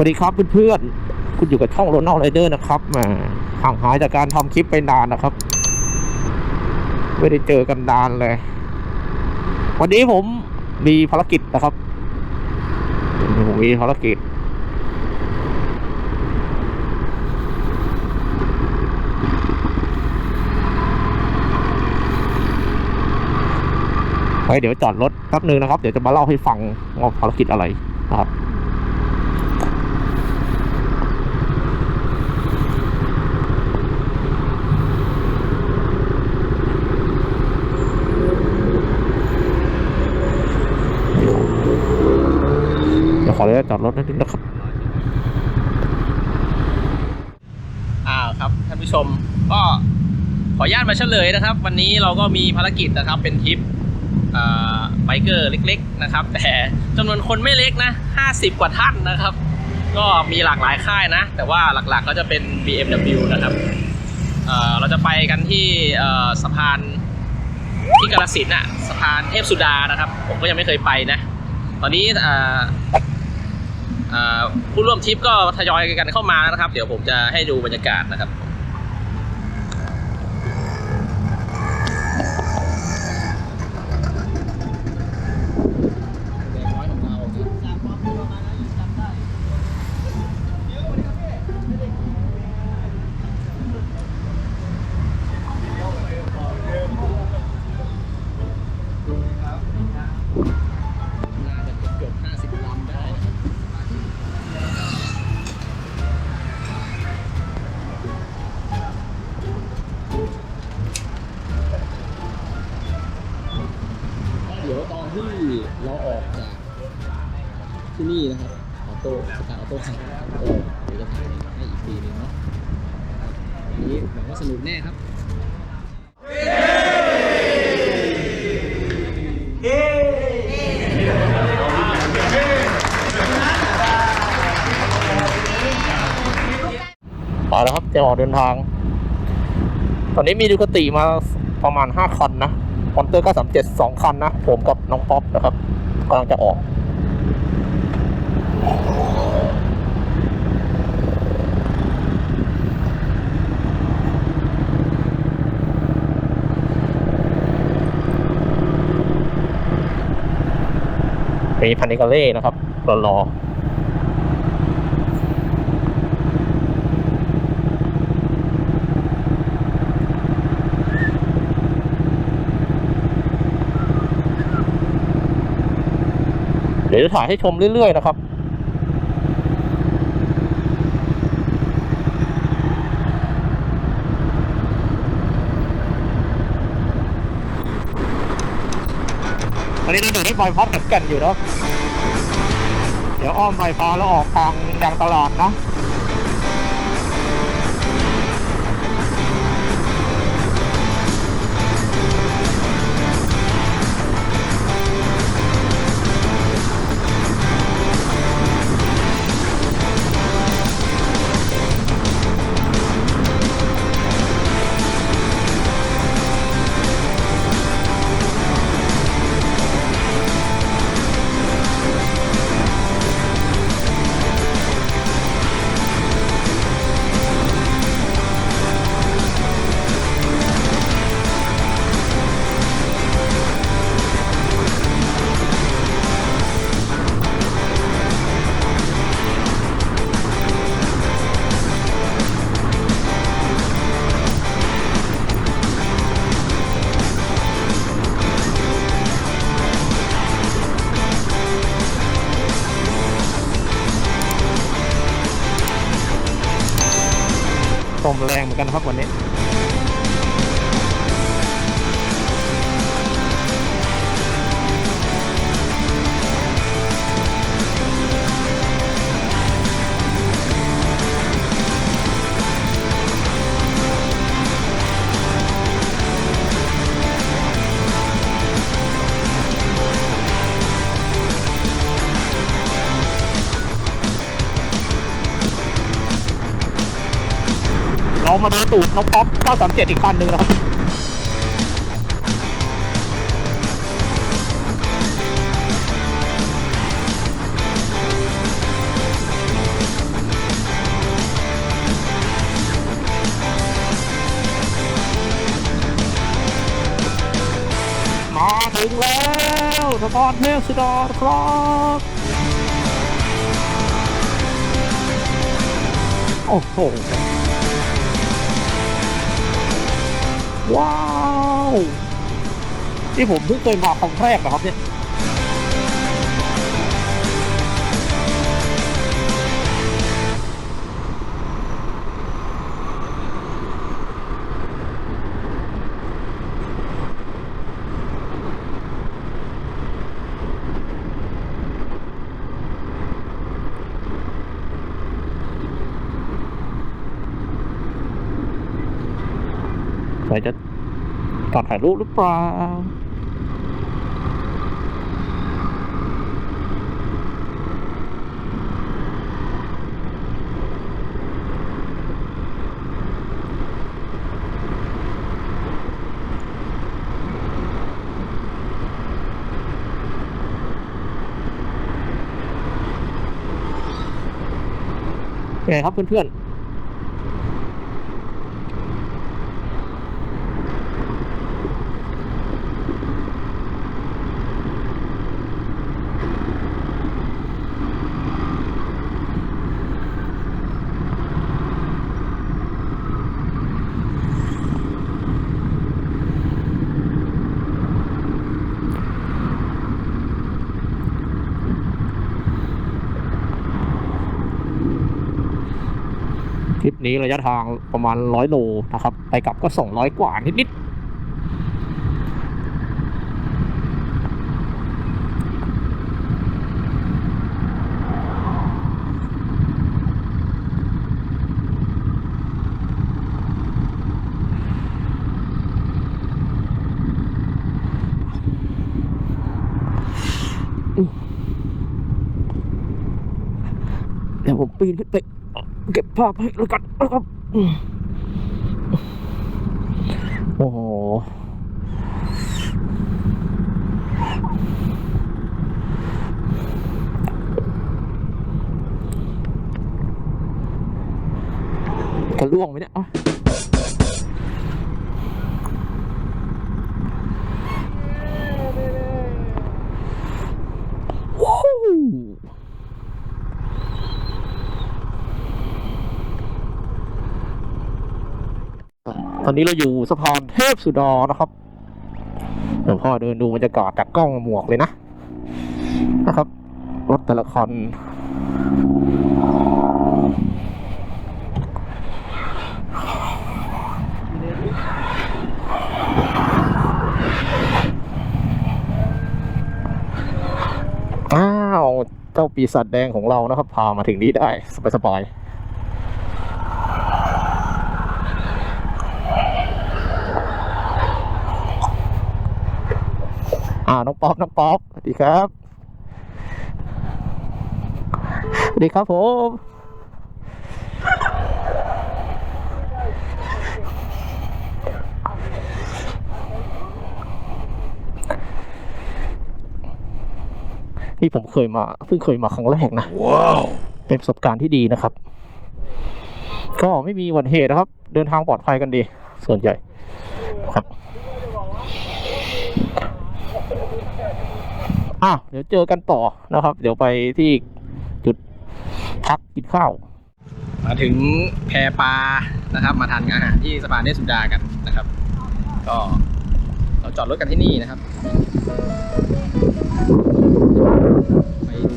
วัสดีครับเพื่อนๆ คุณอยู่กับช่องโรนัลไรเดอร์นะครับมาห่างหายจากการทำคลิปไปนานนะครับ ไม่ได้เจอกันนานเลย วันนี้ผมมีภารกิจนะครับผมมีภารกิจ ไว้เดี๋ยวจอดรถแป๊บนึงนะครับ เดี๋ยวจะมาเล่าให้ฟังว่าภารกิจอะไรนะครับ เดี๋ยวขอดรถนิดนึงนะครับอ่าครับท่านผู้ชมก็ขออนุญาตมาเฉลยนะครับ วันนี้เราก็มีภารกิจนะครับเป็นทริปไบเกอร์เล็กๆนะครับ แต่จำนวนคนไม่เล็กนะ50 กว่าท่านนะครับ ก็มีหลากหลายค่ายนะ แต่ว่าหลักๆก็จะเป็น BMW นะครับเเราจะไปกันที่สะพานที่กาลสินอะสะพานเทพสุดานะครับ ผมก็ยังไม่เคยไปนะ ตอนนี้ ผู้ร่วมทริปก็ทยอยกันเข้ามานะครับ เดี๋ยวผมจะให้ดูบรรยากาศนะครับ ที่เราออกจากที่นี่นะครับออโต้สตาร์ออโต้คันออโต้เดี๋ยวจะถ่ายให้อีกทีหนึงเนาะวันนี้หวังว่าสนุกแน่ครับไปแล้วครับจะออกเดินทาง ตอนนี้มีดูคติมาประมาณห้าคันนะ อนเตอร์937สองคันนะ ผมกับน้องป๊อปนะครับกำลังจะออกมีพันนิกาเล่นะครับรอรอ ดี๋ยวจะถ่ายให้ชมเรื่อย ๆ นะครับ ตอนนี้เราอยู่ที่บอยพัดกับกันอยู่เนาะเดี๋ยวอ้อมไปพาแล้วออกทางยางตลาดนะ มแรงเหมือนกันครับวันนี้ มาดนตูดน้องป๊อป937 อีกคันหนึ่งนะครับมาถึงแล้วสปอร์ตเมสดอร์ครับโอ้โห ว้าว ที่ผมเพิ่งเคยมาครั้งแรกนะครับเนี่ย ตอนถ่ายรูปหรือเปล่าเป็นไงครับเพื่อนๆ ริปนี้ระยะทางประมาณร้อยโลนะครับ ไปกลับก็สองร้อยกว่านิดเดี๋ยวผมปีนขึ้นไป เก็บภาพให้แล้วกันนะครับอืมโอ้โหจะล่วงไหมเนี่ยอะว้าว ต อนนี้เราอยู่สะพานเทพสุดานะครับเดี๋ยวพ่อเดินดูบรรยากาศจากกล้องหมวกเลยนะนะครับ รถแต่ละคันอ้าว เจ้าปีศาจแดงของเรานะครับ พามาถึงนี้ได้ สบายๆ อ่าน้องป๊อปน้องป๊อปสวัสดีครับสวัสดีครับผมนี่ผมเคยมาเพิ่งเคยมาครั้งแรกนะว้าวเป็นประสบการณ์ที่ดีนะครับ ก็ไม่มีอุบัติเหตุนะครับ เดินทางปลอดภัยกันดี ส่วนใหญ่ครับ อะเดี๋ยวเจอกันต่อนะครับ เดี๋ยวไปที่จุดพักกินข้าว มาถึงแพปลานะครับ มาทานอาหารที่สะพานเนสุดากันนะครับ ก็เราจอดรถกันที่นี่นะครับไปดู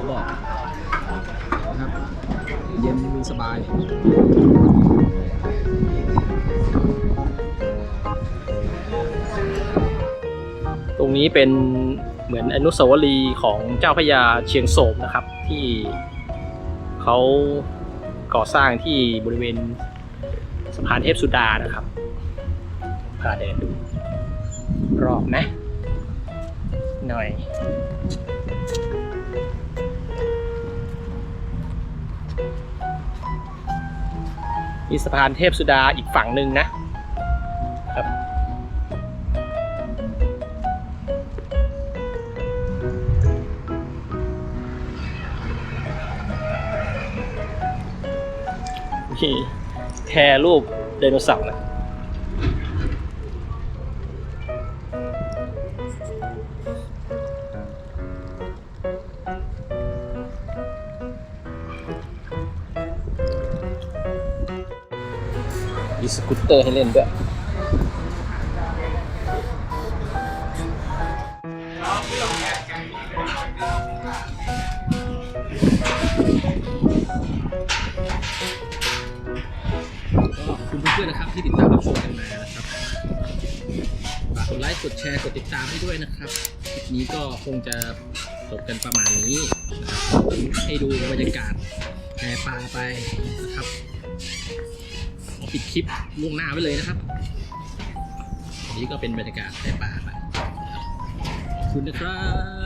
เขาบอกนะครับเย็นสบายตรงนี้เป็นเหมือนอนุสาวรีย์ของเจ้าพระยาเชียงโศกนะครับ ที่เขาก่อสร้างที่บริเวณสะพานเทพสุดานะครับพาเดินดูรอบนะ หน่อย มีสะพานเทพสุดาอีกฝั่งหนึ่งนะครับมีแพรรูปไดโนเสาร์นะ เตอร์ให้เล่นด้วยก็ขอบคุณเพื่อนๆนะครับที่ติดตามรับชมกันมานะครับฝากกดไลค์กดแชร์กดติดตามให้ด้วยนะครับคลิปนี้ก็คงจะจบกันประมาณนี้นะครับให้ดูบรรยากาศแพปลาไปนะครับ ปิดคลิปล่วงหน้าไว้เลยนะครับนี่ก็เป็นบรรยากาศในป่าไปขอบคุณนะครับ